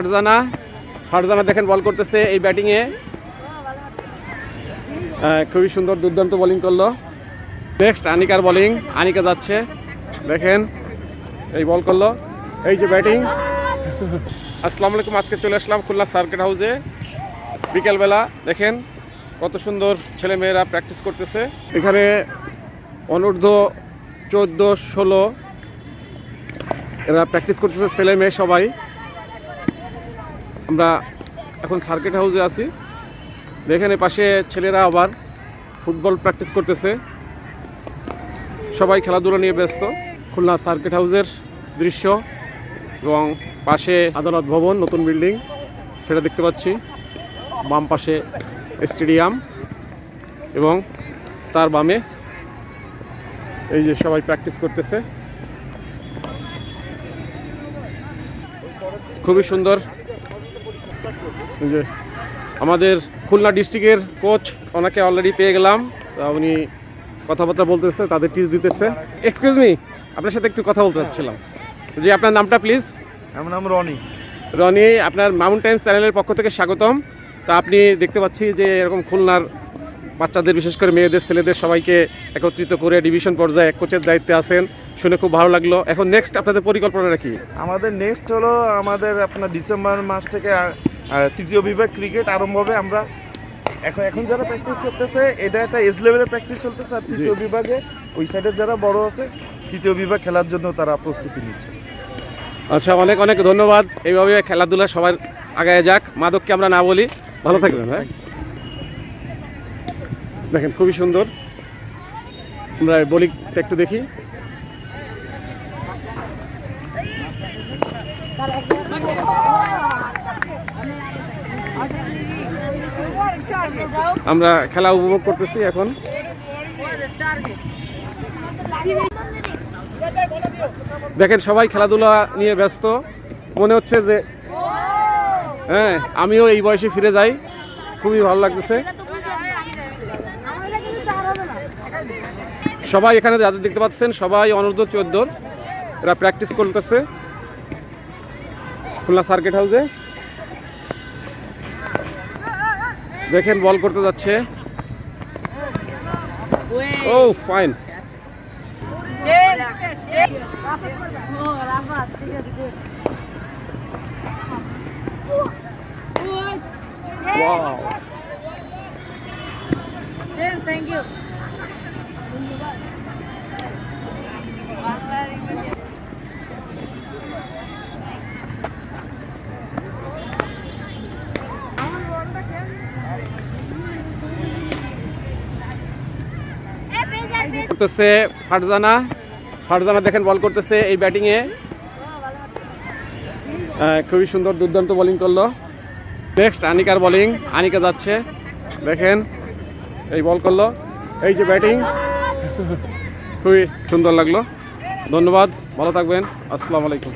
ফারজানা ফারজানা দেখেন বল করতেছে এই ব্যাটিংয়ে। খুবই সুন্দর দুর্দান্ত বোলিং করল। নেক্সট আনিকার বোলিং আনিকা যাচ্ছে। দেখেন, এই বল করল। এই যে ব্যাটিং আসসালামু আলাইকুম, আজকে চলে আসলাম খুলনা সার্কিট হাউসে বিকেলবেলা, দেখেন, কত সুন্দর ছেলে মেয়েরা প্র্যাকটিস করতেছে। এখানে অনূর্ধ্ব চোদ্দ, ষোলো এরা প্র্যাকটিস করতেছে ছেলে মেয়ে সবাই। আমরা এখন সার্কিট হাউসে আছি। দেখেন এ পাশে ছেলেরা আবার ফুটবল প্র্যাকটিস করতেছে। সবাই খেলাধুলা নিয়ে ব্যস্ত। খুলনা সার্কিট হাউসের দৃশ্য এবং পাশে আদালত ভবন, নতুন বিল্ডিং সেটা দেখতে পাচ্ছি। বাম পাশে স্টেডিয়াম এবং তার বামে এই যে সবাই প্র্যাকটিস করতেছে। খুবই সুন্দর যে আমাদের খুলনা ডিস্ট্রিক্টের কোচ ওনাকে অলরেডি পেয়ে গেলাম। তা উনি কথাবার্তা বলতেছে তাদের টিচ দিতেছে। এক্সকিউজ মি আপনার সাথে একটু কথা বলতে চাচ্ছিলাম। জি আপনার নামটা প্লিজ আমার নাম রনি। রনি আপনার মাউন্টেন চ্যানেলের পক্ষ থেকে স্বাগতম। তা আপনি দেখতে পাচ্ছি যে এরকম খুলনার বাচ্চাদের বিশেষ করে মেয়েদের ছেলেদের সবাইকে একত্রিত করে ডিভিশন পর্যায়ে কোচের দায়িত্বে আছেন। শুনে খুব ভালো লাগল। এখন নেক্সট আপনাদের পরিকল্পনাটা কি? আমাদের নেক্সট হলো আমাদের আপনার ডিসেম্বর মাস থেকে তৃতীয় বিভাগ ক্রিকেট আরম্ভ হবে আমরা এখন এখন যারা প্র্যাকটিস করতেছে এটা একটা এজ লেভেলের প্র্যাকটিস চলতেছে আর তৃতীয় বিভাগে ওই সাইডের যারা বড় আছে তৃতীয় বিভাগ খেলার জন্য তারা প্রস্তুতি নিচ্ছে। আচ্ছা অনেক অনেক ধন্যবাদ। এইভাবে খেলাধুলা সবার আগায় যাক। মাদককে আমরা না বলি। ভালো থাকবেন হ্যাঁ? দেখেন খুবই সুন্দর। আমরা বলিটা একটু দেখি। আমরা খেলা উপভোগ করতেছি এখন। দেখেন, সবাই খেলাধুলা নিয়ে ব্যস্ত। মনে হচ্ছে যে হ্যাঁ আমিও এই বয়সে ফিরে যাই। খুবই ভালো লাগতেছে। সবাই এখানে যাদের দেখতে পাচ্ছেন, সবাই অনূর্ধ্ব চোদ্দোর। এরা প্র্যাকটিস করতেছে। খুলনা সার্কিট হাউসে দেখেন বল করতে যাচ্ছে। ও ফাইন। ওয়াও থ্যাংক ইউ করতেছে ফারজানা। ফারজানা দেখেন বল করতেছে এই ব্যাটিংয়ে খুবই সুন্দর দুর্দান্ত বোলিং করল। নেক্সট আনিকার বোলিং আনিকা যাচ্ছে। দেখেন, এই বল করল। এই যে ব্যাটিং খুবই সুন্দর লাগল। ধন্যবাদ। ভালো থাকবেন। আসসালামু আলাইকুম।